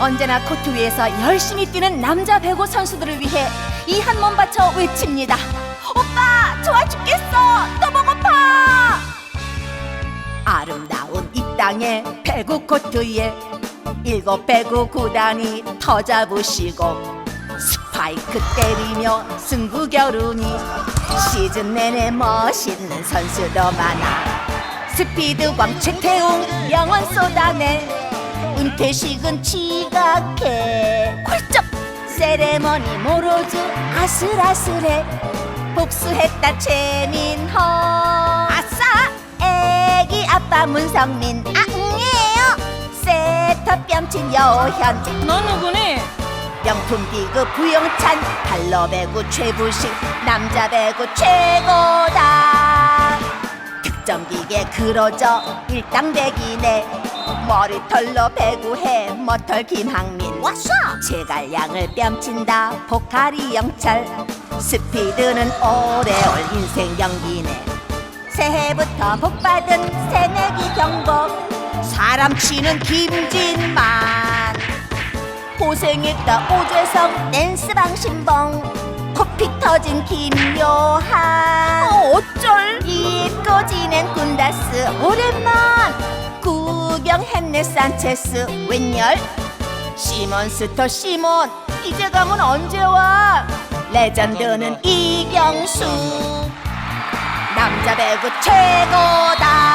언제나 코트 위에서 열심히 뛰는 남자 배구 선수들을 위해 이 한 몸 바쳐 외칩니다. 오빠 좋아 죽겠어 너무 고파. 아름다운 이 땅에 배구 코트에 일곱 배구 구단이 터 잡으시고 스파이크 때리며 승부 겨루니 시즌 내내 멋있는 선수도 많아 스피드 광 최태웅 명언 쏟아내 은퇴식은 지각해. 훌쩍! 세레머니 모로즈 아슬아슬해. 복수했다 최민호. 아싸! 애기 아빠 문성민. 아웅이에요. 세터 뺨친 여현 너 누구니? 명품 비그 부영찬. 달러 배구 최부식. 남자 배구 최고다. 득점 기계 그러져 일당백이네 머리털로 배구해. 머털 김항민 왔어 제갈량을 뺨친다. 포카리 영철. 스피드는 오래올 인생 경기네. 새해부터 복받은 새내기 경복. 사람 치는 김진만. 고생했다 오재성 댄스방 신봉. 코피 터진 김요한. 어쩔? 잊고 지낸 군다스 오랜만 구경했네 산체스 웬열? 시몬스터 시몬 이재강은 언제 와? 레전드는 이경수. 남자 배구 최고다